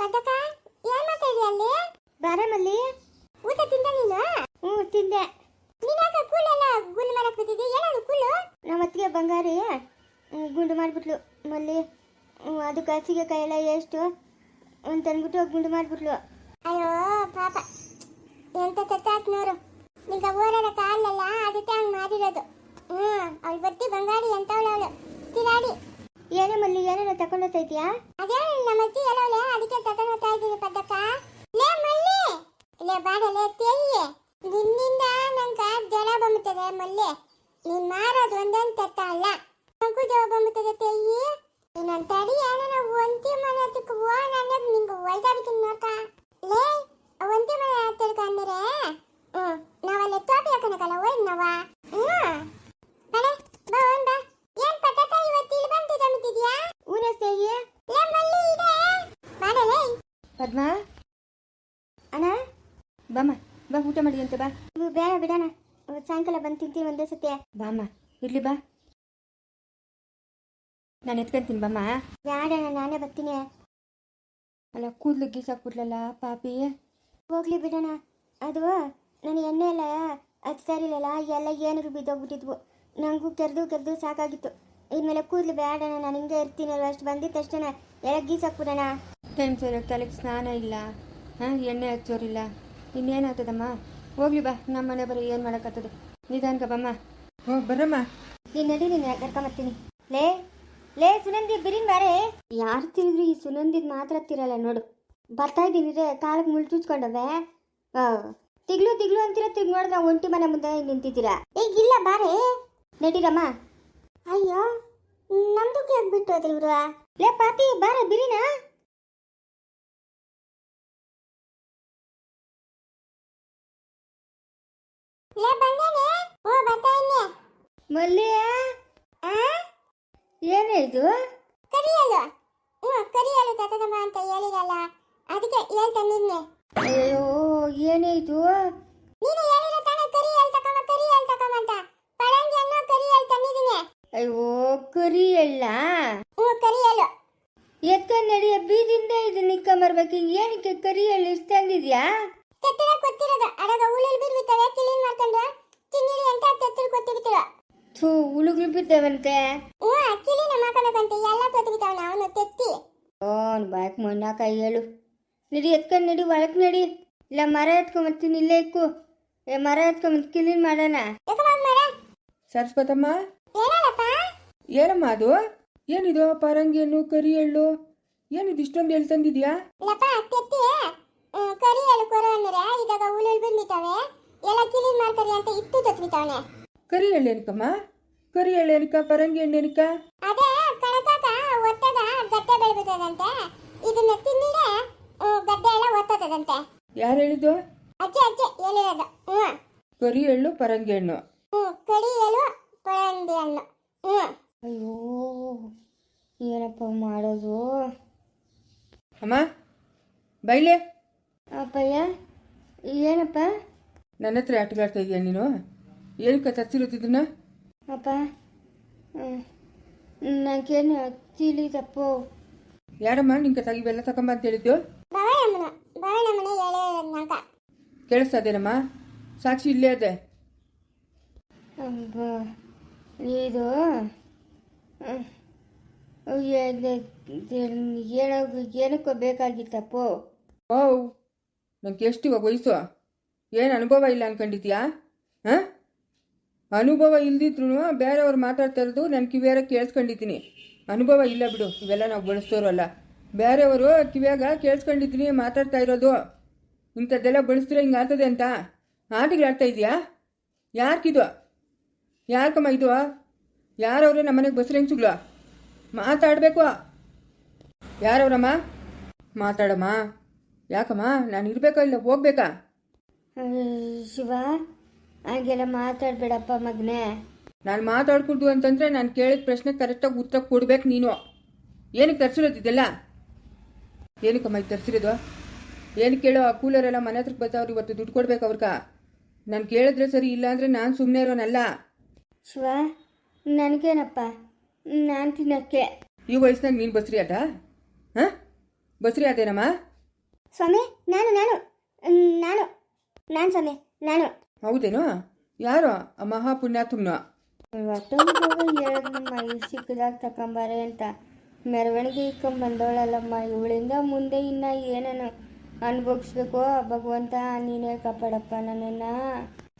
ಪದಕ ಏನ್ ಮಾತಾಡಿ ಅಲ್ಲಿ? ಬಾರಮಲ್ಲಿ. ಊಟ ತಿಂದ ನೀನು? ಹ್ಞೂ ತಿಂದೆ. ನೀನಾಗ ಕೂಲೆಲ್ಲ ಗುಂಡು ಮಾಡಕ್ ಬಿದ್ದಿದ್ದೆ? ಏನದು ಕೂಲು? ನಮ್ಮ ಅತ್ತಿಗೆ ಬಂಗಾರಿ. ಹ್ಮ್, ಗುಂಡು ಮಾಡಿಬಿಟ್ಲು ಮಲ್ಲಿ. ಹ್ಮ್, ಅದಕ್ಕೆ ಹಸಿಗೆಕಾಯಿ ಎಲ್ಲ ಎಷ್ಟು ಅಂತ ಅಂದ್ಬಿಟ್ಟು ಗುಂಡು ಮಾಡಿಬಿಟ್ಲು. ಅಯ್ಯೋ ಪಾಪ. ಎಂತ ತತ್ತಾಕ್ ನೋಡು. ನಿಂಗ ಓರದ ಕಾಲಲ್ಲ ಅದಕ್ಕೆ ಹಂಗ್ ಮಾಡಿರೋದು. ಹ್ಮ್ ಅವ್ಳು ಬರ್ತಿ ಬಂಗಾರಿ ಎಂತವಳು ಅವಳು ತಿರಾಡಿ. ಏನೇ ಮಲ್ಲಿ, ಏನೇನೋ ತಗೊಂಡೋಗ್ತೈತಿಯಾ ಅದೇ ನಮ್ಮ ಅಜ್ಜಿ ಎಲ್ಲವಳೆ ಅದಕ್ಕೆ ತಗೊಂಡ್ ಹೋಗ್ತಾ ಇದ್ದೀನಿ ಪದಕ ಲೇ ಮಲ್ಲಿ! ಲೇ ಬಾಡಲೆ ತೇಯಿ ನಿನ್ನಿಂದ ನಂಗ ಜಲ ಬಂಬುತ್ತದೆ ಮಲ್ಲಿ. ನೀನ್ ಮಾರೋದು ಒಂದೊಂದ್ ತತ್ತ ಅಲ್ಲ ನಂಗೂ ಜವ ಬಂಬುತ್ತದೆ ತೇಯಿ ನನ್ನ ತಡಿ ಏನಾರ ಒಂಟಿ ಮನೆ ಹತ್ರಕ್ಕೆ ಹೋ ನಾನು ನಿಂಗೆ ಒಯ್ದಾಬಿಟ್ಟಿನಿ ನೋಡ್ಕ ಲೇ ಒಂಟಿ ಮನೆ ಹತ್ರಕ್ಕೆ ಅಂದ್ರೆ ಹ್ಮ್ ನಾವಲ್ಲಿ ತೋಪಿ ಹಾಕನಕಲ್ಲ ಹೋಯ್ದು ನಾವ ಹ್ಮ್ ಬಳೆ ಬಾ ಒಂದ್ ಬಾ ಏನ್ ಪದಕ ಇವತ್ತು ಇಲ್ಲಿ ಬಂದು ಜಮಿತಿದ್ಯಾ ಊನಸ್ತೇಯಿ ಲೇ ಮಲ್ಲಿ ಇದೆ ಮಾಡಲೇ ಪದ್ಮ? ಅಣ್ಣ? ಬಾಮ್ಮ ಬಾ ಊಟ ಮಾಡಿ ಅಂತ ಬಾ. ಇವು ಬೇಡ ಬಿಡಣ ಇವತ್ತು ಸಾಯಂಕಾಲ ಬಂದು ತಿಂತೀವಿ ಒಂದೇ ಸತಿ. ಬಾಮ್ಮ ಇರ್ಲಿ ಬಾ. ನಾನು ಎತ್ಕೊಂತೀನಿ ಬಾಮ್ಮ. ಬೇಡಣ್ಣ ನಾನೇ ಬರ್ತೀನಿ. ಅಲ್ಲ ಕೂದಲು ಗೀಸಾಕ್ಬಿಟ್ಲಲ್ಲ ಪಾಪಿ. ಹೋಗ್ಲಿ ಬಿಡೋಣ ಅದು ನಾನು ಎಣ್ಣೆ ಎಲ್ಲ ಹಚ್ತಾ ಇರಲಿಲ್ಲ ಎಲ್ಲ ಏನಾದ್ರು ಬಿದ್ದೋಗ್ಬಿಟ್ಟಿದ್ವು. ನನಗೂ ಕೆರೆದು ಕೆರೆದು ಸಾಕಾಗಿತ್ತು. ಇನ್ಮೇಲೆ ಕೂದಲು ಬೇಡಣ ನಾನು ಹಿಂಗೆ ಇರ್ತೀನಲ್ವ ಅಷ್ಟು ಬಂದಿದ್ದ ತಕ್ಷಣ ಎಲ್ಲ ಗೀಸಾಕ್ಬಿಡೋಣ. ಟೈಮ್ ಸರಿಯಾಗಿ ತಲೆಗೆ ಸ್ನಾನ ಇಲ್ಲ. ಹಾಂ ಎಣ್ಣೆ ಹಚ್ಚೋರಿಲ್ಲ. ಇನ್ನೇನಾಗ್ತದಮ್ಮ? ಹೋಗ್ಲಿ ಬಾ ನಮ್ಮ ಮನೆ ಬರೀ ಏನು ಮಾಡೋಕ್ಕಾಗ್ತದೆ? ನಿಧಾನಕ ಬಮ್ಮ ಹೋಗಿ ಬರಮ್ಮ. ನೀನು ನಡಿ ನೀನು ಕರ್ಕೊಂಬರ್ತೀನಿ ಲೇ ಲೇ ಸುನಂದಿ ಬಿರಿನ್ ಬಾರೆ. ಯಾರು ತಿಂದ್ರು ಈ ಸುನಂದಿದ್ ಮಾತ್ರ ತಿರಲ್ಲ ನೋಡು. ಬರ್ತಾ ಇದ್ದೀನಿ ರೇ ಕಾಲಕ್ಕೆ ಮುಳ್ಳು ಚುಚ್ಕೊಂಡವೆ ತಿಗ್ಲು ತಿಗ್ಲು ಅಂತೀರ ತಿಗ್ ನೋಡಿದ್ರೆ ಒಂಟಿ ಮನೆ ಮುಂದೆ ನಿಂತಿದ್ದೀರಾ? ಈಗ ಇಲ್ಲ ಬಾರೆ. ನಡೀರಮ್ಮ. ಅಯ್ಯೋ ನಮ್ದುಕ್ಕೆ ಆಗ್ಬಿಟ್ಟು ಬಿಟ್ಟು ಹೋದ್ರಿ ಇವ್ರು ಲೇ ಪಾತಿ ಬಾರ ಬಿರಿನ. ಲೇ ಬಂದೇನೆ? ಓ ಬರ್ತಾ ಇನ್ನೆ ಮಲ್ಲಿ ಆ? ಏನೇ ಇದು ಕರಿಯಲು ಹ್ಞೂ ಕರಿಯಲು ತತದಮ್ಮ ಅಂತ ಹೇಳಿರಲ್ಲ. ಅದಕ್ಕೆ ಹೇಳ್ತಾ ನಿನ್ನೆ. ಅಯ್ಯೋ ಏನೇ ಇದು ನೀನು ಹೇಳಿರೋ ತಾನೇ ಕರಿ ಎಲ್ ತಕಮ್ಮ ಕರಿ ಎಲ್ ತಕಮ್ಮ ಅಂತ ಪಳಂಗಿ ಅನ್ನೋ ಕರಿ ಎಲ್ ತಂದಿದ್ದೀನಿ ಅಯ್ಯೋ ಕರಿ ಎಲ್ಲ ಹ್ಞೂ ಕರಿಯಲು ಎತ್ಕೊಂಡು ನಡಿಯ ಬೀದಿಂದ ಇದು ನಿಕ್ಕಂಬರ್ಬೇಕು ಏನಕ್ಕೆ ಕರಿಯಲ್ಲಿ ಎಲ್ಲ ಇಷ್ಟ ತಂದಿದ್ಯಾ? ತೆತ್ತಿರ ಕೊತ್ತಿರೋದು. ಅಡಗ ಉಳಿಲ್ ಬಿರ್ಬಿತ್ತವೆ ಕ್ಲೀನ್ ಮಾಡ್ಕೊಂಡು ಚಿನ್ನಿಡಿ ಅಂತ ತೆತ್ತಿರ ಕೊತ್ತಿಬಿಟ್ಟಿರೋ? ಥೂ ಉಳುಗ್ಲು ಬಿದ್ದವಂತೆ. ಓ ಕ್ಲೀನ್ ಮಾಡ್ಕೊಬೇಕಂತ ಎಲ್ಲ ಕೊತ್ತಿಬಿಟ್ಟವನ ಅವನು ತೆತ್ತಿ. ಓನ್ ಬಾಯ್ಕ್ ಮಣ್ಣಾಕ ಹೇಳು. ನಡಿ ಎತ್ಕೊಂಡು ನಡಿ ಒಳಕ್ ನಡಿ. ಇಲ್ಲ ಮರ ಎತ್ಕೊಂಬರ್ತೀನಿ ಇಲ್ಲೇ ಇಕ್ಕು. ಏ ಮರ ಎತ್ಕೊಂಬಂದು ಕ್ಲೀನ್ ಮಾಡೋಣ. ಸರಸ್ವತಮ್ಮ ಏನಲ್ಲಪ್ಪ? ಏನಮ್ಮ ಅದು? ಏನಿದು ಪರಂಗಿ ಹಣ್ಣು ಕರಿ ಎಳ್ಳು ಏನಿದು ಇಷ್ಟೊಂದು ಎಳ್ಳು ತಂದಿದ್ಯಾ ಇಲ್ಲಪ್ಪ ಕರಿ ಎಲ್ಲಿ ಕೊರೋ ಅಂದ್ರೆ ಇದಾಗ ಉಳಿಲ್ ಬಿರ್ಬಿತ್ತವೆ ಎಲ್ಲ ಕ್ಲೀನ್ ಮಾಡ್ತಾರೆ ಅಂತ ತತ್ಬಿತ್ತವನೆ ಕರಿ ಎಳ್ಳು ಏನಕ್ಕಮ್ಮ? ಕರಿ ಎಳ್ಳು ಏನಕ್ಕ ಪರಂಗಿ ಎಣ್ಣೆ ಏನಕ್ಕ? ಅದೇ ಕಣಕಾಕ ಒತ್ತದ ಗಡ್ಡೆ ಬೆಳೆಬಿಟ್ಟದಂತೆ. ಇದನ್ನ ಗಡ್ಡೆ ಎಲ್ಲ ಒತ್ತದಂತೆ ಯಾರು ಹೇಳಿದ್ದು? ಅಜ್ಜಿ ಅಜ್ಜಿ ಹೇಳಿರೋದು ಹ್ಞೂ ಕರಿ ಎಳ್ಳು ಪರಂಗಿ ಹಣ್ಣು. ಹ್ಞೂ ಕರಿ ಎಲು ಪಳಂಡಿ ಹಣ್ಣು. ಹ್ಞೂ ಅಯ್ಯೋ ಏನಪ್ಪ ಮಾಡೋದು? ಅಮ್ಮ? ಬೈಲೆ? ಅಪ್ಪಯ್ಯ ಏನಪ್ಪ? ನನ್ನ ಹತ್ರ ಆಟಗಾಡ್ತಾ ಇದೀಯ ನೀನು? ಏನಕ್ಕೆ ತರ್ಸಿರುತ್ತಿದ್ದನ್ನ ಅಪ್ಪ ನನಗೇನು ತಪ್ಪು. ಯಾರಮ್ಮ? ನಿಂಗೆ ತಗಿ ಬೆಲ್ಲ ತಗೊಂಬ ಅಂತ ಹೇಳಿದ್ದು ಕೇಳಿಸ್ತಾ ಇದೇನಮ್ಮ ಸಾಕ್ಷಿ ಇಲ್ಲೇ ಅದೇ ಇದು ಏನೋ ಏನಕ್ಕೋ ಬೇಕಾಗಿತ್ತಪ್ಪು. ಓ ನಂಗೆ ಎಷ್ಟು ವಯಸ್ಸು? ಏನು ಅನುಭವ ಇಲ್ಲ ಅನ್ಕೊಂಡಿದ್ಯಾ? ಹಾಂ? ಅನುಭವ ಇಲ್ದಿದ್ರು ಬೇರೆಯವ್ರು ಮಾತಾಡ್ತಾ ಇರೋದು ನನ್ನ ಕಿವಿಯಾರ ಕೇಳಿಸ್ಕೊಂಡಿದ್ದೀನಿ. ಅನುಭವ ಇಲ್ಲ ಬಿಡು, ಇವೆಲ್ಲ ನಾವು ಬಳಸ್ತೋರಲ್ಲ ಬೇರೆಯವರು ಕಿವಿಯಾಗ ಕೇಳಿಸ್ಕೊಂಡಿದ್ದೀನಿ, ಮಾತಾಡ್ತಾ ಇರೋದು. ಇಂಥದ್ದೆಲ್ಲ ಬಳಸಿದ್ರೆ ಹಿಂಗೆ ಆಗ್ತದೆ ಅಂತ. ಆಟಗಳಾಡ್ತಾ ಇದೆಯಾ? ಯಾರ್ಕಿದು? ಯಾಕಮ್ಮ ಇದು? ಯಾರವರು ನಮ್ಮನೆಗೆ ಬಸ್ರೆ ಹೆಂಗ್ಸುಗ್ಳು? ಮಾತಾಡಬೇಕು. ಯಾರವರಮ್ಮ ಮಾತಾಡಮ್ಮ. ಯಾಕಮ್ಮ? ನಾನು ಇರಬೇಕಾ ಇಲ್ಲ ಹೋಗ್ಬೇಕಾ? ಶಿವ ಹಾಗೆಲ್ಲ ಮಾತಾಡಬೇಡಪ್ಪ ಮಗನೇ. ನಾನು ಮಾತಾಡ್ಕೊಡ್ದು ಅಂತಂದ್ರೆ ನಾನು ಕೇಳಿದ ಪ್ರಶ್ನೆ ಕರೆಕ್ಟಾಗಿ ಉತ್ತರ ಕೊಡ್ಬೇಕು ನೀನು. ಏನಕ್ಕೆ ತರಿಸಿರೋದು ಇದೆಲ್ಲ? ಏನಕ್ಕಮ್ಮ ಇದು ತರಿಸಿರೋದು? ಏನು ಕೇಳೋ ಆ ಕೂಲರೆಲ್ಲ ಮನೆ ಹತ್ರಕ್ಕೆ ಬರ್ತಾವ್ರು ಇವತ್ತು ದುಡ್ಡು ಕೊಡ್ಬೇಕು ಅವ್ರಕ? ನಾನು ಕೇಳಿದ್ರೆ ಸರಿ ಇಲ್ಲ ಅಂದರೆ ನಾನು ಸುಮ್ಮನೆ ಇರೋನಲ್ಲ. ಶಿವ ನನಗೇನಪ್ಪ? ನಾನು ತಿನ್ನೋಕ್ಕೆ ಈ ವಯಸ್ಸಿನಾಗ ನೀನು ಬಸ್ರಿ ಆಟ? ಹಾಂ? ಬಸ್ರಿ ಅದೇನಮ್ಮ ಸ್ವಾಮಿ ನಾನು ನಾನು ನಾನು. ನಾನು ಸ್ವಾಮಿ ನಾನು. ಹೌದೇನು? ಯಾರು? ಆ ಮಹಾಪುಣ್ಯಾತ್ಮನು ಹೇಳಿದ್ನಮ್ಮ ಈ ಸಿಕ್ಕದಾಗ ತಕೊಂಬಾರೆ ಅಂತ. ಮೆರವಣಿಗೆ ಇಕ್ಕೊಂಬಂದವಳಲ್ಲಮ್ಮ ಇವಳಿಂದ ಮುಂದೆ ಇನ್ನ ಏನೇನು ಅನುಭವಿಸ್ಬೇಕೋ? ಭಗವಂತ ನೀನೇ ಕಾಪಾಡಪ್ಪ ನನ್ನನ್ನು.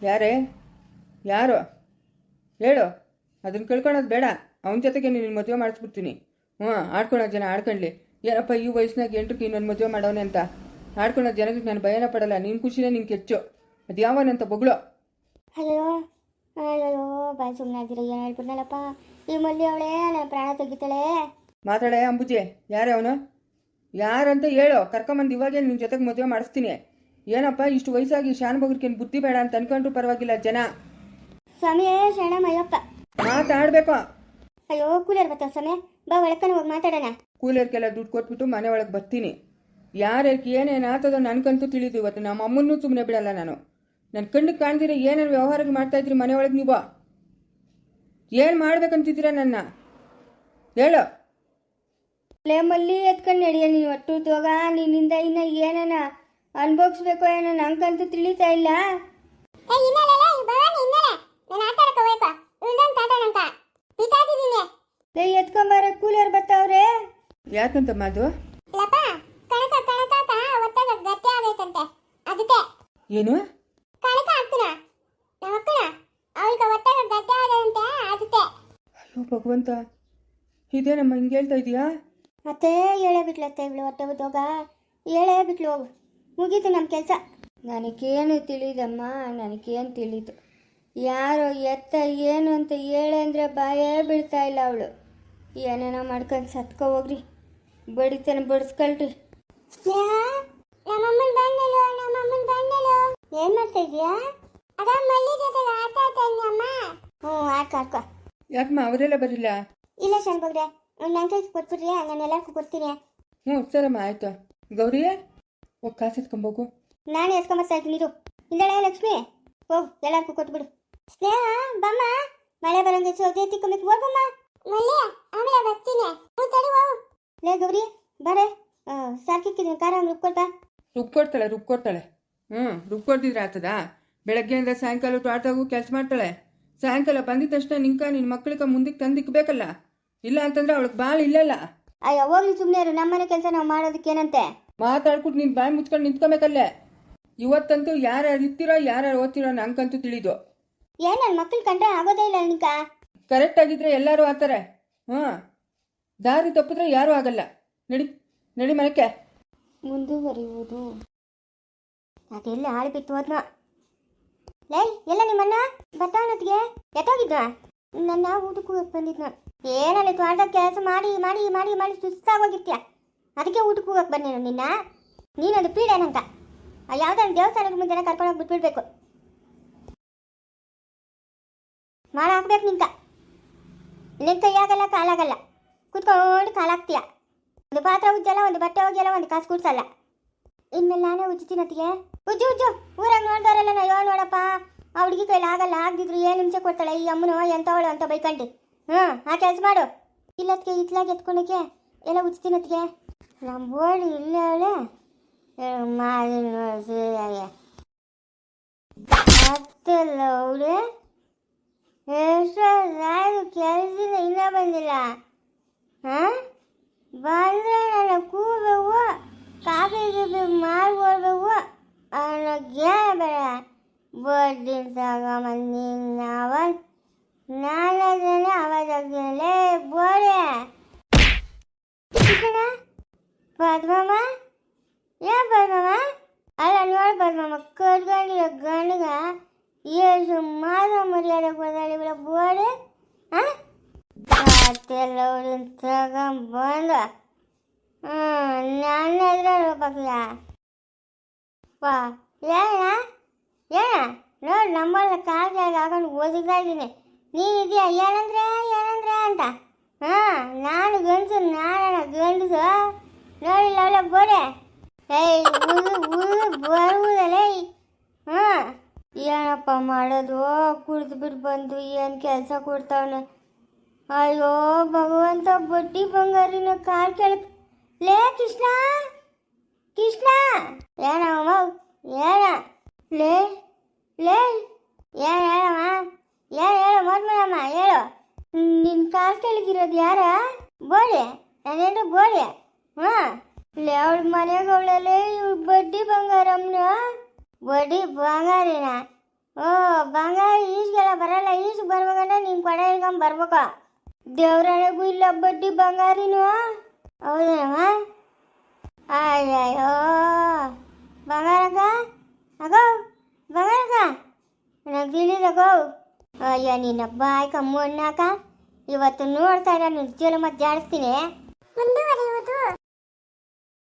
ಯಾರೇ? ಯಾರು? ಹೇಳು. ಅದನ್ನ ಕೇಳ್ಕೊಳೋದು ಬೇಡ. ಅವನ ಜೊತೆಗೆ ನಿನ್ನ ಮದುವೆ ಮಾಡಿಸ್ಬಿಡ್ತೀನಿ. ಹ್ಞೂ ಆಡ್ಕೊಳೋ ಜನ ಆಡ್ಕೊಳ್ಳಿ. ಏನಪ್ಪ ಈ ವಯಸ್ಸಿನಾಗ ಎಂಟ್ರಿಗೆ ಇನ್ನೊಂದು ಮದುವೆ ಮಾಡೋನೆ ಅಂತ? ಆಡ್ಕೊಳೋ ಜನಕ್ಕೆ ನಾನು ಭಯನ ಪಡಲ್ಲ ನಿನ್ನ ಖುಷಿನೇ ನಿನ್ನ ಕೆಚ್ಚು. ಅದು ಯಾವನಂತ ಬೊಗಳು. ಹಲೋ ಅಯ್ಯೋ ಬಾಯ್ ಸುಮ್ಮನೆ ಆಗಿರ ಏನು ಹೇಳ್ಬಿಡ್ನಲ್ಲಪ್ಪ ಈ ಮಲ್ಲಿ ಅವಳೇ ನನ್ನ ಪ್ರಾಣ ತೆಗಿತಾಳೆ. ಮಾತಾಡೆ ಅಂಬುಜೆ ಯಾರೇ ಅವನು? ಯಾರಂತ ಹೇಳು ಕರ್ಕೊಂಬಂದು ಇವಾಗೇ ನಿನ್ನ ಜೊತೆಗೆ ಮದುವೆ ಮಾಡಿಸ್ತೀನಿ. ಏನಪ್ಪ ಇಷ್ಟು ವಯಸ್ಸಾಗಿ ಶಾನ್ ಬಗ್ರಿಕೇನು ಬುದ್ಧಿ ಬೇಡ ಅಂತ ಅನ್ಕೊಂಡ್ರು ಪರವಾಗಿಲ್ಲ ಜನ. ಸ್ವಾಮಿಯೇ ಶರಣಮಯ್ಯಪ್ಪ. ಮಾತಾಡಬೇಕು. ಅಯ್ಯೋ ಕೂಲರ್ ಬರ್ತಾವ ಸಮಯ ಬಾ ಒಳಕನ ಹೋಗಿ ಮಾತಾಡೋಣ. ಕೂಲರ್ಕೆಲ್ಲ ದುಡ್ಡು ಕೊಟ್ಬಿಟ್ಟು ಮನೆ ಒಳಗೆ ಬರ್ತೀನಿ. ಯಾರ್ಯಾರಿಗೆ ಏನೇನು ಆತದೋ ನನಗಂತೂ ತಿಳಿದು ಇವತ್ತು ನಮ್ಮ ಅಮ್ಮನ್ನೂ ಸುಮ್ಮನೆ ಬಿಡಲ್ಲ ನಾನು. ನನ್ನ ಕಣ್ಣು ಕಾಣ್ದಿರ ಏನೇನು ವ್ಯವಹಾರ ಮಾಡ್ತಾ ಇದ್ರಿ ಮನೆ ಒಳಗೆ ನೀವು ಏನು ಮಾಡ್ಬೇಕಂತಿದ್ದೀರಾ ನನ್ನ? ಹೇಳು. ಲೇಮಲ್ಲಿ ಎತ್ಕೊಂಡು ನಡೆಯ ನೀವು ಒಟ್ಟು ತೋಗ ನಿನ್ನಿಂದ ಇನ್ನ ಏನೇನ ಅನುಭವಿಸ್ಬೇಕು ಏನೋ ನಂಗಂತೂ ತಿಳಿತಾ ಇಲ್ಲ. ಏ ಭವಾನಿ ನಾನು ಆಟ ಆಡಕ್ಕೆ ಇಳ್ದಂತ ಆಟ ನಂಕ ಬಿಸಾತಿದ್ದೀನಿ ಲೇ ಎತ್ಕೊಂಬಾರ ಕೂಲರ್ ಬರ್ತಾವ್ರೆ ಯಾಕಂತಮ್ಮ ಅದು ಲಪ ಕಣಕ ಕಣಕ ಒತ್ತಾಗ ಗಟ್ಟಿ ಆಗೈತಂತೆ ಅದಕ್ಕೆ ಏನು ಕಣಕ ಹಾಕ್ತೀನ ನಮ್ಮ ಅಕ್ಕನ ಅವಳಿಗೆ ಒತ್ತಾಗ ಗಟ್ಟಿ ಅದು ಏನು? ಅಯ್ಯೋ ಭಗವಂತ ಇದೇನಮ್ಮ ಹಿಂಗೆ ಹೇಳ್ತಾ ಇದೀಯಾ? ಮತ್ತೆ ಹೇಳೇ ಬಿಟ್ಲತ್ತೆ ಇವಳು ಹೊಟ್ಟೆ ಬಿದ್ದೋಗ ಹೇಳೇ ಬಿಟ್ಲು ಹೋಗು. ಮುಗೀತು ನಮ್ಮ ಕೆಲಸ. ನನಗೇನು ತಿಳಿದಮ್ಮ ನನಗೇನು ತಿಳಿದು. ಯಾರು ಎತ್ತ ಏನು ಅಂತ ಹೇಳಂದ್ರೆ ಬಾಯೇ ಬಿಡ್ತಾ ಇಲ್ಲ ಅವಳು. ಏನೇನೋ ಮಾಡ್ಕೊಂಡು ಸತ್ಕೋ ಹೋಗ್ರಿ. ಬಡಿತಾನೆ ಬಡಿಸ್ಕೊಳ್ರಿ ನಮ್ಮಮ್ಮನ ಬಂದಳು ನಮ್ಮಮ್ಮನ ಬಂದಳು. ಏನ್ ಮಾಡ್ತಾ ಇದೀಯಾ ಅದ ಮಲ್ಲಿ ಜೊತೆಗೆ ಆಟ ಆಡ್ತಾ ಇದ್ನಿ ಅಮ್ಮ. ಹ್ಞೂ ಆಡ್ಕೊ ಆಡ್ಕೊ. ಯಾಕಮ್ಮ ಅವರೆಲ್ಲ ಬರಲಿಲ್ಲ? ಇಲ್ಲ ಶಣ್ ಬಗ್ರೆ ನನ್ನ ಕೈಗೆ ಕೊಟ್ಬಿಡ್ರಿ ನಾನು ಎಲ್ಲರಿಗೂ ಕೊಡ್ತೀನಿ. ಹ್ಞೂ ಸರಮ್ಮ ಆಯ್ತು. ಗೌರಿ ಹೋಗಿ ಕಾಸು ಎತ್ಕೊಂಬೋಗು ನಾನು ಎಸ್ಕೊಂಬರ್ತಾ ಇದ್ದೀನಿ ಇದು ಇಂದಳೆ ಲಕ್ಷ್ಮಿ ಹೋಗು ಎಲ್ಲರಿಗೂ ಕೊಟ್ಬಿಡು. ಸ್ನೇಹ ಬಮ್ಮ. ಮಳೆ ಬರಂಗೆ ಸೌದೆ ಓ ಹೋಗಮ್ಮ ಮಲ್ಲಿ ಆಮೇಲೆ ಬರ್ತೀನಿ. ಹ್ಞೂ ತಡಿ ಹೋಗು. ಲೇ ಗೌರಿ ಬಾರೆ. ಸಾಕಿಕ್ಕಿದ್ದೀನಿ ಖಾರ ರುಬ್ಕೊಳ್ತಾ ರುಬ್ಕೊಡ್ತಾಳೆ ರುಬ್ಕೊಡ್ತಾಳೆ. ಹ್ಞೂ ರುಬ್ಕೊಡ್ತಿದ್ರೆ ಆತದ? ಬೆಳಗ್ಗೆಯಿಂದ ಸಾಯಂಕಾಲ ಆಟೋಗೂ ಕೆಲಸ ಮಾಡ್ತಾಳೆ. ಸಾಯಂಕಾಲ ಬಂದಿದ ತಕ್ಷಣ ನಿಂಕ ನಿನ್ನ ಮಕ್ಕಳಿಗೆ ಮುಂದಕ್ಕೆ ತಂದಿಕ್ಬೇಕಲ್ಲ ಇಲ್ಲ ಅಂತಂದ್ರೆ ಅವಳಿಗೆ ಬಾಳ ಇಲ್ಲಲ್ಲ? ಅಯ್ಯೋ ಹೋಗ್ಲಿ ಸುಮ್ಮನೆ ಇರು. ನಮ್ಮನೆ ಕೆಲಸ ನಾವು ಮಾಡೋದಕ್ಕೇನಂತೆ ಮಾತಾಡ್ಬಿಟ್ಟು ನೀನು ಬಾಯಿ ಮುಚ್ಕೊಂಡು ನಿಂತ್ಕೊಬೇಕಲ್ಲೇ? ಇವತ್ತಂತೂ ಯಾರ್ಯಾರು ಇರ್ತೀರೋ ಯಾರ್ಯಾರು ಓದ್ತಿರೋ ನಂಗಂತೂ ತಿಳಿದು. ಏನ್ ನನ್ನ ಮಕ್ಳು ಕಂಡ್ರೆ ಆಗೋದೇ ಇಲ್ಲ ನಿಂಕ? ಕರೆಕ್ಟ್ ಆಗಿದ್ರೆ ಎಲ್ಲರೂ ಆತಾರೆ. ಹ್ಞೂ ದಾರಿ ತಪ್ಪಿದ್ರೆ ಯಾರೂ ಆಗಲ್ಲ. ನಡಿ ನಡಿ ಮನಕ್ಕೆ ಮುಂದುವರಿಯುವುದು. ಅದೆಲ್ಲ ಹಾಳು ಬಿತ್ತು ಹೋದ್ನ. ಲೈ, ಎಲ್ಲ ನಿಮ್ಮನ್ನ ಬರ್ತಾವನೊತ್ತಿಗೆ ಎತ್ತೋಗಿದ್ನ? ನನ್ನ ಊಟಕ್ಕೂ ಬಂದಿದ್ನ. ಏನಲ್ಲಿ ತ್ವಾಟದ ಕೆಲಸ ಮಾಡಿ ಮಾಡಿ ಮಾಡಿ ಮಾಡಿ ಸುಸ್ತಾಗೋಗಿರ್ತೀಯ? ಅದಕ್ಕೆ ಊಟಕ್ಕೆ ಹೋಗಕ್ಕೆ ಬನ್ನಿ ನಿನ್ನ. ನೀನೊಂದು ಪೀಡೇನಂತ ಯಾವ್ದಾದ್ರು ದೇವಸ್ಥಾನದ ಮುಂದೆ ಕರ್ಕೊಂಡು ಹೋಗಿ ಬಿಟ್ಬಿಡ್ಬೇಕು. ಮಾಡ ಹಾಕ್ಬೇಕು ನಿಂತ. ನಿನ್ ಕೈಯಾಗಲ್ಲ, ಕಾಲಾಗಲ್ಲ. ಕುತ್ಕೊಂಡು ಕಾಲಾಗ್ತೀಯ ಒಂದು ಪಾತ್ರ ಉಜ್ಜಲ್ಲ ಒಂದು ಬಟ್ಟೆ ಹೋಗಿಯಲ್ಲ ಒಂದು ಕಾಸು ಕೂಡ್ಸಲ್ಲ ಇನ್ಮೇಲೆ ನಾನೇ ಉಜ್ಜುತ್ತೀನಿ ಅತ್ತಿಗೆ ಉಜ್ಜು ಉಜ್ಜು ಊರಾಗ ನೋಡ್ದವರೆಲ್ಲ ನಾ ಹೇಳು ನೋಡಪ್ಪ ಆ ಹುಡುಗಿ ಕೈಲಿ ಆಗಲ್ಲ ಆಗದಿದ್ರು ಏನು ಹಿಂಸೆ ಕೊಡ್ತಾಳೆ ಈ ಅಮ್ಮನು ಎಂತವಳು ಅಂತ ಬೈಕಂಡು ಹ್ಞೂ ಆ ಕೆಲಸ ಮಾಡು ಇಲ್ಲತ್ಗೆ ಇತ್ಲಾಗ ಎತ್ಕೊಂಡಕ್ಕೆ ಎಲ್ಲ ಉಜ್ತೀನಿ ಅತ್ತಿಗೆ ನಮ್ಮ ಓಡಿ ಇಲ್ಲ ಅವಳೆ ಮಾಡಿ ಮತ್ತೆಲ್ಲ ಅವಳು ಎಷ್ಟು ಕೆಲಸದಿಂದ ಇನ್ನೂ ಬಂದಿಲ್ಲ ಹಾಂ ಬಂದ್ರೆ ನನ್ನ ಕೂಬೇಕು ಕಾಫಿ ಗೀಫಿ ಮಾಡ್ಕೊಡ್ಬೇಕು ಅನ್ನೋಕ್ಕೆ ಬೇಡ ಬರ್ದಿನ ತಗೊಂಬಂದು ನಾವ ನಾನು ಅದನ್ನೇ ಅವಾಜಾಗ್ತೀನಲ್ಲೇ ಬೋರೆ ಕೃಷ್ಣ ಪದ್ಮಮ್ಮ ಏನ್ ಪದ್ಮಮ್ಮ ಅಲ್ಲ ನೋಡಿ ಪದ್ಮಮ್ಮ ಕಟ್ಕೊಂಡಿರೋ ಗಂಡಗ ಎಷ್ಟು ಮಾದ ಮರ್ಯಾದೆ ಕೊಡಲಿ ಬಿಡ ಬೋರೆ ಹಾಂ ಮತ್ತೆಲ್ಲ ತಗೊಂಬಂದ ಹ್ಞೂ ನನ್ನ ಹತ್ರ ರೂಪಾಯಿಯ ವಾ ಏನ ಏನ ನೋಡಿ ನಮ್ಮಲ್ಲ ಕಾಲ್ದಾಗ ಹಾಕೊಂಡು ಓದಿಗ್ತಾ ಇದ್ದೀನಿ ನೀನಿದೆಯಾ ಏನಂದ್ರೆ ಏನಂದ್ರೆ ಅಂತ ಹಾಂ ನಾನು ಗಂಡಸು ನಾನು ಗಂಡಸು ನೋಡಿಲ್ಲ ಅವಳ ಬೋಡೆ ಏಯ್ ಉದು ಉದು ಬರುವುದಲ್ಲೇ ಹಾಂ ಏನಪ್ಪ ಮಾಡೋದು ಕುಡ್ದು ಬಿಟ್ಟು ಬಂದು ಏನು ಕೆಲಸ ಕೊಡ್ತಾವನೆ ಅಯ್ಯೋ, ಭಗವಂತ ಬಡ್ಡಿ ಬಂಗಾರಿನ ಕಾರ್ ಕೇಳಕ್ ಲೇ, ಕೃಷ್ಣ! ಕೃಷ್ಣ! ಏನಮ್ಮ ಏನ ಲೇ ಲೇ ಏನ್ ಹೇಳಮ್ಮ. ಏನ್ ಹೇಳು ಮೋದ್ಮಲಮ್ಮ ಹೇಳು. ನಿನ್ ಕಾಲ್ ಕೆಳಗಿರೋದು ಯಾರ? ಬೋಳಿ. ನಾನೇನು ಬೋಳಿ? ಹಾ. ಲೇ, ಅವಳ ಮನೆಗೆ ಅವಳಲ್ಲೇ ಬಡ್ಡಿ ಬಂಗಾರಮ್ಮನ? ಬಡ್ಡಿ ಬಂಗಾರಿನ? ಓ, ಬಂಗಾರ ಈಜಿಗೆಲ್ಲ ಬರಲ್ಲ, ಈಜು ಬರ್ಬೇಕಂದ್ರೆ ನೀನು ಕೊಡ ಇಟ್ಕೊಂಡ್ ಬರ್ಬೇಕು. ದೇವ್ರಣೆಗೂ ಇಲ್ಲ ಬಡ್ಡಿ ಬಂಗಾರಿನೋ? ಹೌದೇನಮ್ಮ? ಅಯ್ಯಯ್ಯೋ. ಬಂಗಾರಕ ಅಗೋ ಬಂಗಾರಕ ನನಗೆ ತಿಳಿದಗೋ ಅಯ್ಯ, ನಿನ್ನ ಬಾಯ್ ಕಮ್ಮು ಅಣ್ಣಾಕ. ಇವತ್ತು ನೋಡ್ತಾ ಇಲ್ಲ ನಿಜಲು ಜಲ ಮತ್ತೆ ಜಾಡಿಸ್ತೀನಿ. ಮುಂದುವರಿಯುವುದು